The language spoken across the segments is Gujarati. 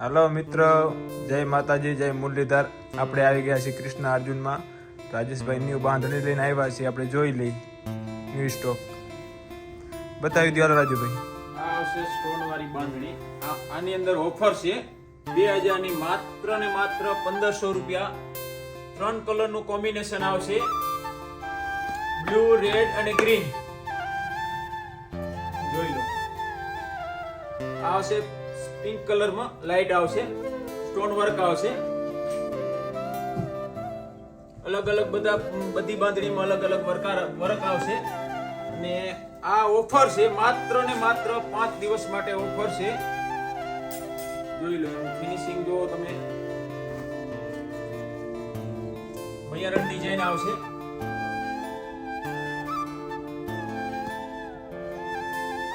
હાલો મિત્રો, જય માતાજી, જય મુરલીધર. આપણે આવી ગયા છીએ કૃષ્ણ અર્જુનમાં. રાજેશભાઈ ન્યૂ બાંધણી લઈને આવ્યા છીએ, આપણે જોઈ લઈ ન્યૂ સ્ટોક બતાવી દો રાજુભાઈ. બાંધણી. આની અંદર ઓફર છે બે હજારની માત્ર ને માત્ર પંદરસો રૂપિયા. ત્રણ કલરનું કોમ્બિનેશન આવશે. બ્લુ રેડ અને ગ્રીન જોઈ લો. આવશે પિંક કલરમાં લાઈટ આવશે, સ્ટોન વર્ક આવશે. અલગ અલગ બધા, બધી બાંધણીમાં અલગ અલગ વર્ક વર્ક આવશે. અને આ ઓફર છે, માત્ર ને માત્ર પાંચ દિવસ માટે ઓફર છે. જોઈ લો ફિનિશિંગ જો તમે. મૈયારન ડિઝાઇન આવશે.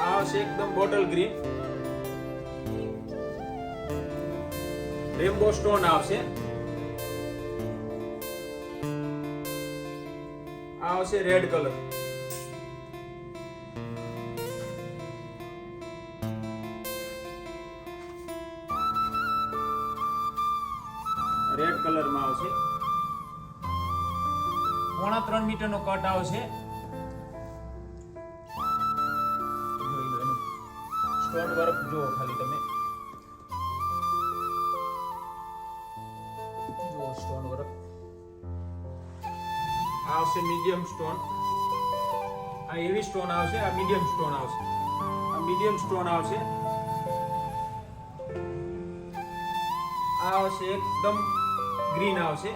આવશે એકદમ બોટલ ગ્રીન. રેમ્બો સ્ટોન આવશે. આ આવશે રેડ કલર. રેડ કલરમાં આવશે. પોણા ત્રણ મીટર નો કટ આવશે. સ્ટોન વર્ક જુઓ ખાલી તમે. જુઓ સ્ટોન વર્ક આ આવશે મીડિયમ સ્ટોન આ એવી સ્ટોન આવશે, આ મીડિયમ સ્ટોન આવશે. આ મીડિયમ સ્ટોન આવશે. આ આવશે એકદમ ગ્રીન આવશે.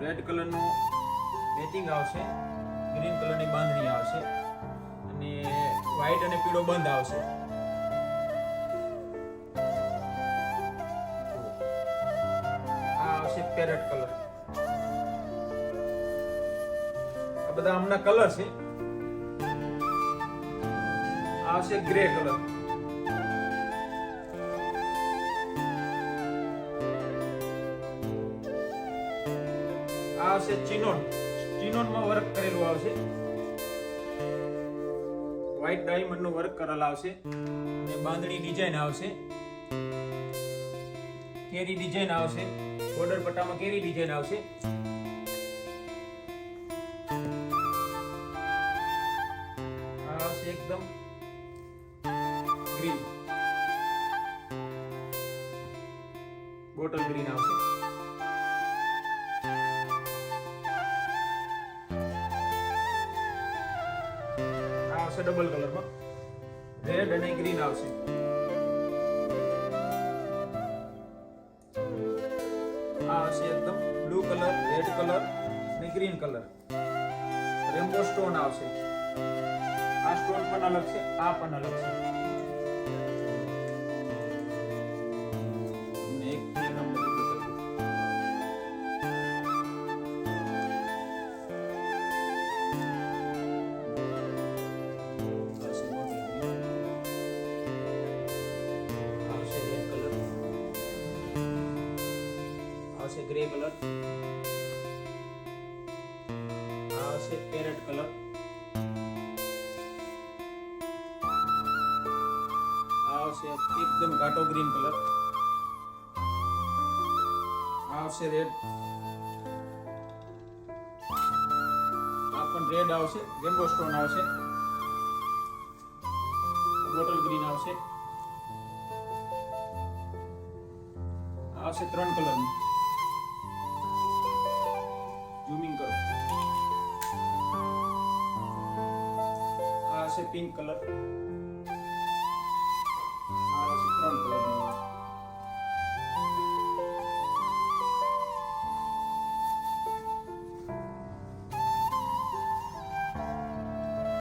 રેડ કલરનું મેચિંગ આવશે. ગ્રીન કલરની બાંધણી આવશે. અને વ્હાઈટ અને પીળો બંધ આવશે. પેરેટ કલર આ બધા આમના કલર છે. આ આવશે ગ્રે કલર આ આવશે ચિનોન. ચિનોનમાં વર્ક કરેલું આવશે. વ્હાઈટ ડાયમંડનું વર્ક કરેલ આવશે. અને બાંધણી ડિઝાઇન આવશે. કેરી ડિઝાઇન આવશે. બોર્ડર પટ્ટામાં કેવી ડિઝાઇન આવશે? આવશે એકદમ ગ્રીન. બોટલ ગ્રીન આવશે. આવશે ડબલ કલરમાં. રેડ અને ગ્રીન આવશે. આ હશે એકદમ બ્લુ કલર, રેડ કલર અને ગ્રીન કલર. રેમ્બો સ્ટોન આવશે. આ સ્ટોન પણ અલગ છે, આ પણ અલગ છે. આવશે ગ્રે કલર આવશે પેરેટ કલર આવશે એકદમ ઘાટો ગ્રીન કલર આવશે રેડ આ પણ રેડ આવશે રેમ્બો સ્ટોન આવશે બોટલ ગ્રીન આવશે આવશે ત્રણ કલરનું ઝૂમિંગ કરો. આ છે પિંક કલર આ છે ત્રણ કલરનું